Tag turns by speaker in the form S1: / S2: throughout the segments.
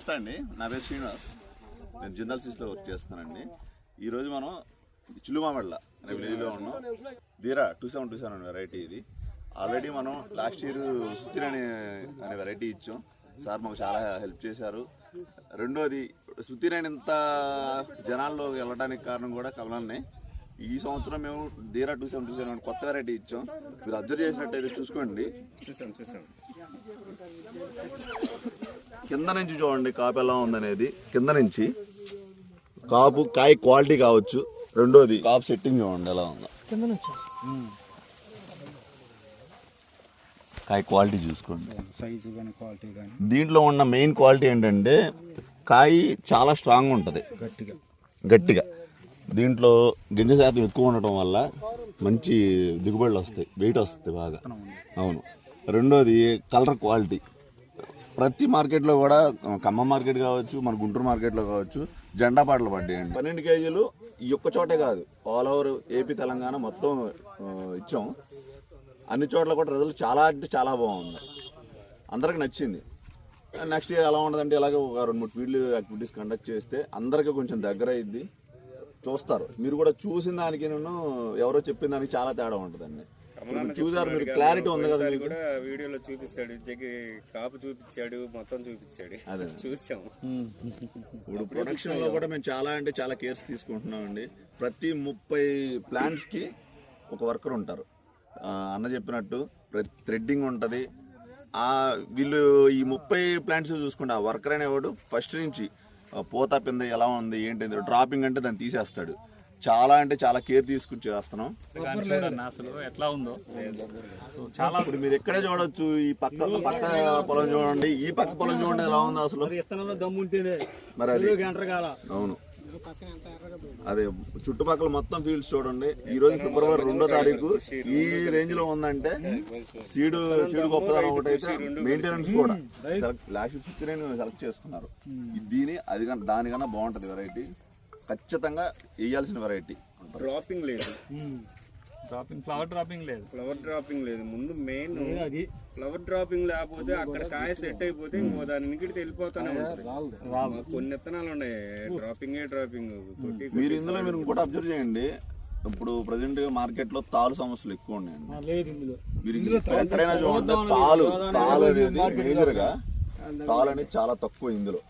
S1: నమస్తే అండి. నా పేరు శ్రీనివాస్. నేను జిందాల్ సిస్లో వర్క్ చేస్తున్నానండి. ఈరోజు మనం చిల్లుమామెళ్ళ అనే విలేజ్లో ఉన్నాం. Dheera two seven two seven అనే వెరైటీ ఇది. ఆల్రెడీ మనం లాస్ట్ ఇయర్ సుత్తిరి అనే అనే వెరైటీ ఇచ్చాం. సార్ మాకు చాలా హెల్ప్ చేశారు. రెండోది సుత్తిరేని ఇంత జనాల్లో వెళ్ళడానికి కారణం కూడా కమలన్నే. ఈ సంవత్సరం మేము Dheera two seven two seven కొత్త వెరైటీ ఇచ్చాం. మీరు అబ్జర్వ్ చేసినట్టయితే చూసుకోండి.
S2: చూసాం చూసాం.
S1: కింద నుంచి చూడండి కాపు ఎలా ఉందనేది. కింద నుంచి కాపు కాయ క్వాలిటీ కావచ్చు. రెండోది కాపు సెట్టింగ్ చూడండి ఎలా ఉందో. కాయ క్వాలిటీ చూసుకోండి.
S2: సైజు కానీ క్వాలిటీ కానీ
S1: దీంట్లో ఉన్న మెయిన్ క్వాలిటీ ఏంటంటే కాయ చాలా స్ట్రాంగ్ ఉంటుంది.
S2: గట్టిగా.
S1: గట్టిగా. దీంట్లో గింజ శాతం ఎక్కువ ఉండటం వల్ల మంచి దిగుబడులు వస్తాయి. వెయిట్ వస్తుంది బాగా. అవును. రెండోది కలర్ క్వాలిటీ ప్రతి మార్కెట్లో కూడా ఖమ్మం మార్కెట్ కావచ్చు మన గుంటూరు మార్కెట్లో కావచ్చు జెండా పాటలు పడ్డాయండి. పన్నెండు కేజీలు ఈ ఒక్క చోటే కాదు ఆల్ ఓవర్ ఏపీ తెలంగాణ మొత్తం ఇచ్చాం. అన్ని చోట్ల కూడా రిజల్ట్ చాలా అంటే చాలా బాగుంది. అందరికి నచ్చింది. నెక్స్ట్ ఇయర్ ఎలా ఉండదంటే ఇలాగే ఒక రెండు మూడు ఫీల్డ్ యాక్టివిటీస్ కండక్ట్ చేస్తే అందరికీ కొంచెం దగ్గర అయింది చూస్తారు. మీరు కూడా చూసిన దానికి నేను ఎవరో చెప్పిన దానికి చాలా తేడా ఉంటుందండి. చూసారు మీరు క్లారిటీ ఉంది కదా మీకు?
S3: కూడా వీడియోలో చూపిస్తాడు జగ్గి కాపు చూపించాడు మొత్తం చూపించాడు.
S1: అదే.
S3: చూసాం.
S1: ఇప్పుడు ప్రొడక్షన్లో కూడా మేము చాలా అంటే చాలా కేర్స్ తీసుకుంటున్నామండి. ప్రతి ముప్పై ప్లాంట్స్కి ఒక వర్కర్ ఉంటారు. ఆ, అన్న చెప్పినట్టు ప్రతి థ్రెడ్డింగ్ ఉంటుంది. ఆ వీళ్ళు ఈ ముప్పై ప్లాంట్స్ చూసుకుంటే ఆ వర్కర్ అనేవాడు ఫస్ట్ నుంచి పూత పింద ఎలా ఉంది ఏంటి డ్రాపింగ్ అంటే దాన్ని తీసేస్తాడు. చాలా అంటే చాలా కేర్ తీసుకుని చేస్తున్నాం.
S4: ఎట్లా ఉందో. సో చాలా
S1: ఇప్పుడు మీరు ఎక్కడే చూడొచ్చు? ఈ పక్క పక్క పొలం చూడండి. ఈ పక్క పొలం చూడండి ఎలా ఉందో అసలు.
S2: విత్తనంలో దమ్ము ఉంటేనే
S1: మరి అది. అవును. అదే చుట్టుపక్కల మొత్తం ఫీల్డ్స్ చూడండి. ఈ రోజు ఫిబ్రవరి రెండో తారీఖు. ఈ రేంజ్లో ఉందంటే సీడు సీడు గొప్పదనం ఒకటైతే మెయింటెనెన్స్ కూడా. లాస్ట్ నైన్ సెలెక్ట్ చేసుకున్నారు. దీని అది కన్నా దానికన్నా బాగుంటది వెరైటీ ఖచ్చితంగా వేయాల్సిన వెరైటీ
S3: డ్రాపింగ్ లేదు.
S4: డ్రాపింగ్ ఫ్లవర్ డ్రాపింగ్ లేదు.
S3: ఫ్లవర్ డ్రాపింగ్ లేదు. ముందు మెయిన్
S2: అది?
S3: ఫ్లవర్ డ్రాపింగ్ లేకపోతే అక్కడ కాయ సెట్ అయిపోతే ఇంకో దాని నిగిడితే వెళ్ళిపోతానే ఉంటుంది. కొన్ని విత్తనాలు ఉన్నాయి. డ్రాపింగ్ డ్రాపింగ్ కొట్టి
S1: మీరు ఇందులో మీరు ఇంకోటి అబ్జర్వ్ చేయండి. ఇప్పుడు ప్రజెంట్ మార్కెట్లో తాలు సమస్యలు ఎక్కువ ఉన్నాయండి. మీరు ఎక్కడైనా చూడండి. తాలు తాలు అనేది మేజర్గా తాలు అనేది చాలా తక్కువ ఇందులో.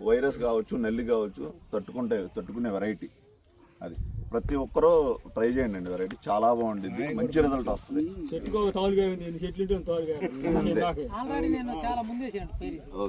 S1: వైరస్ కావచ్చు నల్లి కావచ్చు తట్టుకుంటే తట్టుకునే వెరైటీ అది ప్రతి ఒక్కరూ ట్రై చేయండి అండి వెరైటీ చాలా బాగుంటుంది మంచి రిజల్ట్ వస్తుంది.
S2: చెట్టుకు ఒక తాలుగా ఉంది ఎన్ని చెట్లు ఉంటే తాలుగా
S5: ఆల్రెడీ నేను చాలా ముందేసాను